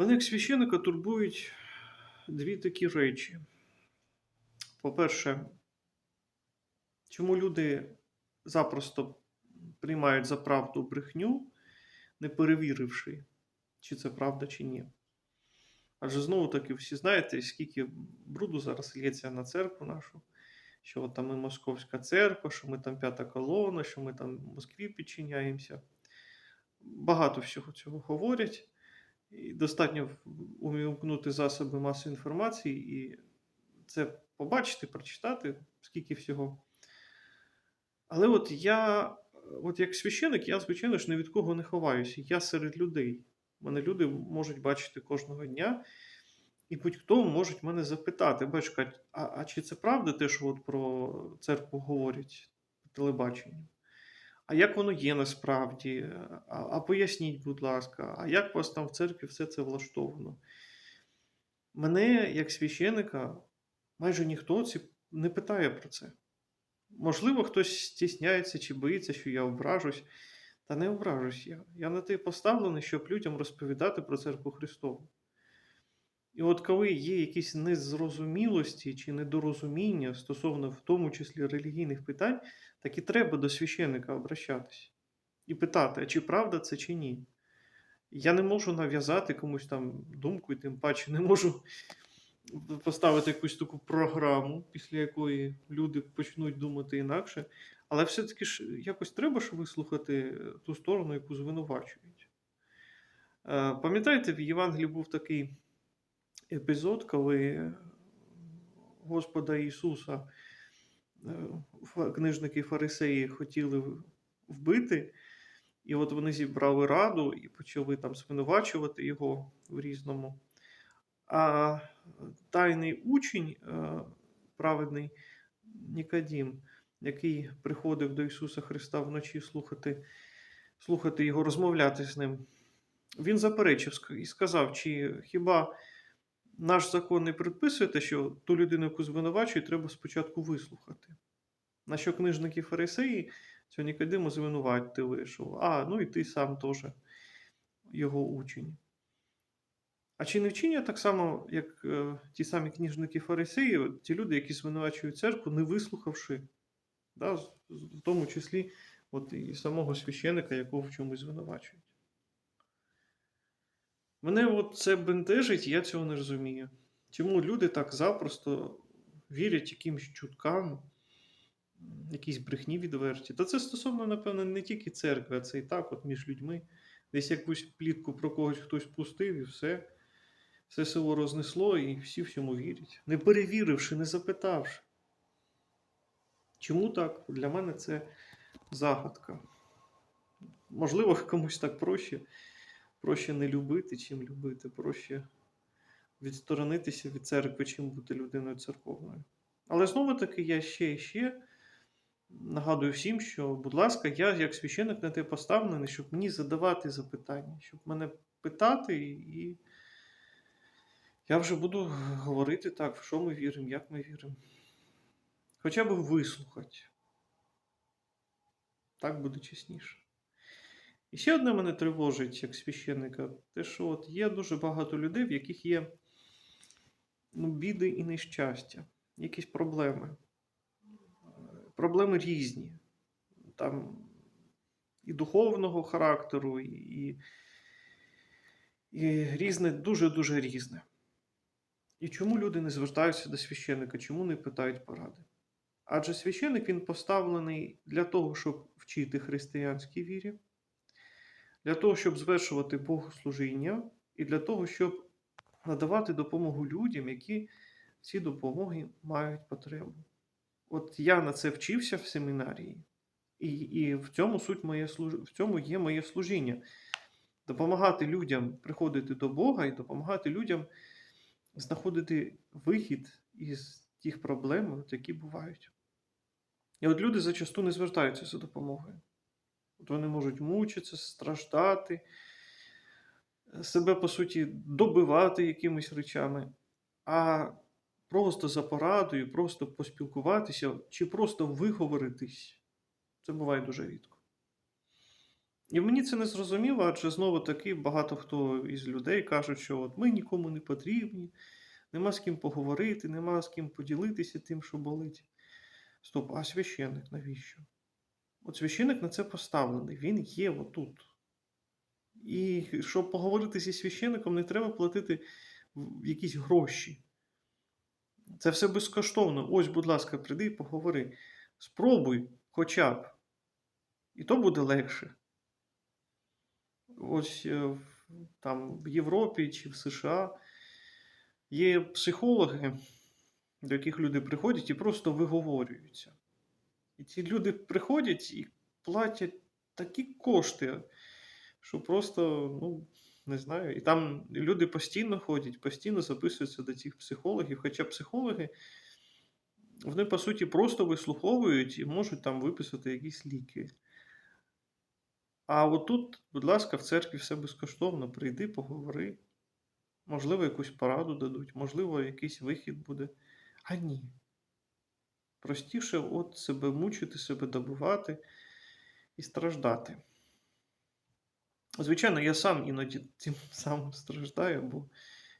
Мене як священика турбують дві такі речі. По-перше, чому люди запросто приймають за правду брехню, не перевіривши, чи це правда, чи ні. Адже знову таки всі знаєте, скільки бруду зараз лється на церкву нашу, що от там ми московська церква, що ми там п'ята колона, що ми там в Москві підчиняємося. Багато всього цього говорять. І достатньо увімкнути засоби масової інформації і це побачити, прочитати, скільки всього. Але от я, от як священик, я, звичайно ж, ні від кого не ховаюся. Я серед людей. Мене люди можуть бачити кожного дня, і будь-хто можуть мене запитати, батька, а, а чи це правда те, що от про церкву говорять по телебаченню? А як воно є насправді? А, а поясніть, будь ласка, а як у вас там в церкві все це влаштовано? Мене, як священика, майже ніхто ці- не питає про це. Можливо, хтось стісняється чи боїться, що я ображусь. Та не ображусь я. Я на те поставлений, щоб людям розповідати про церкву Христову. І от коли є якісь незрозумілості чи недорозуміння стосовно в тому числі релігійних питань, так і треба до священника обращатись і питати, а чи правда це чи ні. Я не можу нав'язати комусь там думку, і тим паче не можу поставити якусь таку програму, після якої люди почнуть думати інакше. Але все-таки ж якось треба ж вислухати ту сторону, яку звинувачують. Е, Пам'ятаєте, в Євангелії був такий епізод, коли Господа Ісуса книжники і фарисеї хотіли вбити, і от вони зібрали раду і почали там звинувачувати його в різному. А тайний учень, е, праведний Нікодім, який приходив до Ісуса Христа вночі слухати, слухати його, розмовляти з ним, він заперечив і сказав: чи хіба наш закон не предписує те, що ту людину, яку звинувачують, треба спочатку вислухати? На що книжники фарисеї цього Нікодима звинуватили, що а, ну і ти сам теж його учень. А чи не вчення так само, як е, ті самі книжники фарисеї, ті люди, які звинувачують церкву, не вислухавши, да, в тому числі от, і самого священика, якого в чомусь звинувачують. Мене от це бентежить, я цього не розумію. Чому люди так запросто вірять якимсь чуткам, якісь брехні відверті? Та це стосовно, напевно, не тільки церкви, а це і так, от між людьми. Десь якусь плітку про когось хтось пустив, і все. Все село рознесло, і всі всьому вірять. Не перевіривши, не запитавши. Чому так? Для мене це загадка. Можливо, комусь так проще, проще не любити, чим любити, проще відсторонитися від церкви, чим бути людиною церковною. Але знову таки, я ще і ще нагадую всім, що, будь ласка, я як священик на те поставлений, щоб мені задавати запитання, щоб мене питати і. Я вже буду говорити так, в що ми віримо, як ми віримо. Хоча б вислухати. Так буде чесніше. І ще одне мене тривожить як священника, те, що от є дуже багато людей, в яких є ну, біди і нещастя, якісь проблеми. Проблеми різні. Там і духовного характеру, і, і різне, дуже-дуже різне. І чому люди не звертаються до священника, чому не питають поради? Адже священик він поставлений для того, щоб вчити християнській вірі, для того, щоб звершувати богослужіння, і для того, щоб надавати допомогу людям, які в цій допомоги мають потребу. От я на це вчився в семінарії, і, і в цьому суть моє в цьому є моє служіння. Допомагати людям приходити до Бога і допомагати людям знаходити вихід із тих проблем, які бувають. І от люди зачасту не звертаються за допомогою. От вони можуть мучитися, страждати, себе, по суті, добивати якимись речами, а просто за порадою, просто поспілкуватися чи просто виговоритись це буває дуже рідко. І мені це не зрозуміло, адже знову таки багато хто із людей кажуть, що от ми нікому не потрібні, нема з ким поговорити, нема з ким поділитися тим, що болить. Стоп, а священник навіщо? От священник на це поставлений, він є отут. І щоб поговорити зі священником, не треба платити якісь гроші. Це все безкоштовно. Ось, будь ласка, прийди і поговори. Спробуй хоча б. І то буде легше. Ось е, там в Європі чи в США є психологи, до яких люди приходять і просто виговорюються. І ці люди приходять і платять такі кошти, що просто, ну, не знаю. І там люди постійно ходять, постійно записуються до цих психологів. Хоча психологи, вони, по суті, просто вислуховують і можуть там виписати якісь ліки. А отут, будь ласка, в церкві все безкоштовно. Прийди, поговори. Можливо, якусь пораду дадуть, можливо, якийсь вихід буде. А ні. Простіше от себе мучити, себе добивати і страждати. Звичайно, я сам іноді цим самим страждаю, бо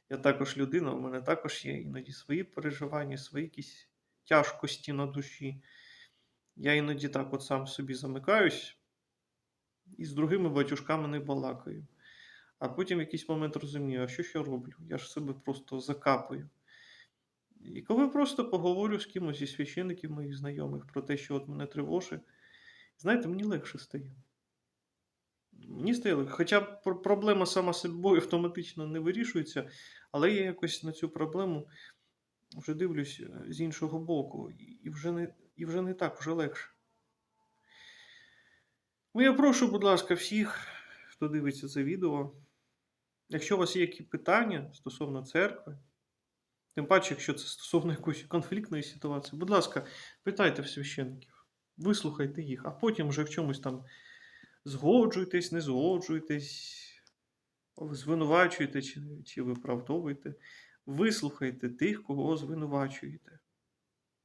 я також людина, у мене також є іноді свої переживання, свої якісь тяжкості на душі. Я іноді так от сам собі замикаюсь і з другими батюшками не балакаю. А потім в якийсь момент розумію, а що ж я роблю? Я ж себе просто закапую. І коли просто поговорю з кимось зі священників моїх знайомих про те, що от мене тривожить, знаєте, мені легше стає. Мені стає. Хоча проблема сама собою автоматично не вирішується, але я якось на цю проблему вже дивлюсь е, з іншого боку, і- вже не, і вже не так, вже легше. Ну, я прошу, будь ласка, всіх, хто дивиться це відео, якщо у вас є які питання стосовно церкви, тим паче, якщо це стосовно якоїсь конфліктної ситуації, будь ласка, питайте священників, вислухайте їх, а потім вже в чомусь там згоджуйтесь, не згоджуйтесь, звинувачуєте чи, чи виправдовуєте. Вислухайте тих, кого звинувачуєте.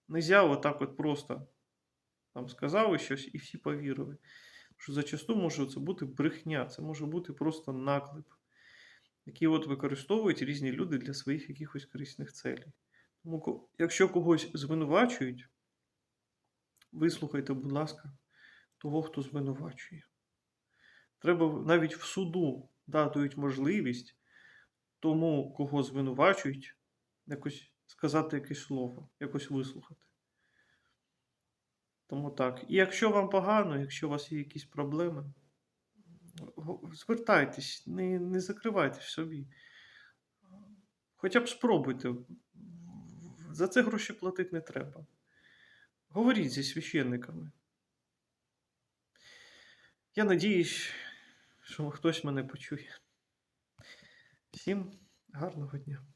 Нельзя отак от просто там сказали щось і всі повірили. Що зачасту може це бути брехня, це може бути просто наклеп, який от використовують різні люди для своїх якихось корисних целей. Тому, якщо когось звинувачують, вислухайте, будь ласка, того, хто звинувачує. Треба навіть в суду дадуть можливість тому, кого звинувачують, якось сказати якесь слово, якось вислухати. Тому так. І якщо вам погано, якщо у вас є якісь проблеми, звертайтесь, не, не закривайте собі. Хоча б спробуйте. За це гроші платити не треба. Говоріть зі священниками. Я надіюсь, що хтось мене почує. Всім гарного дня.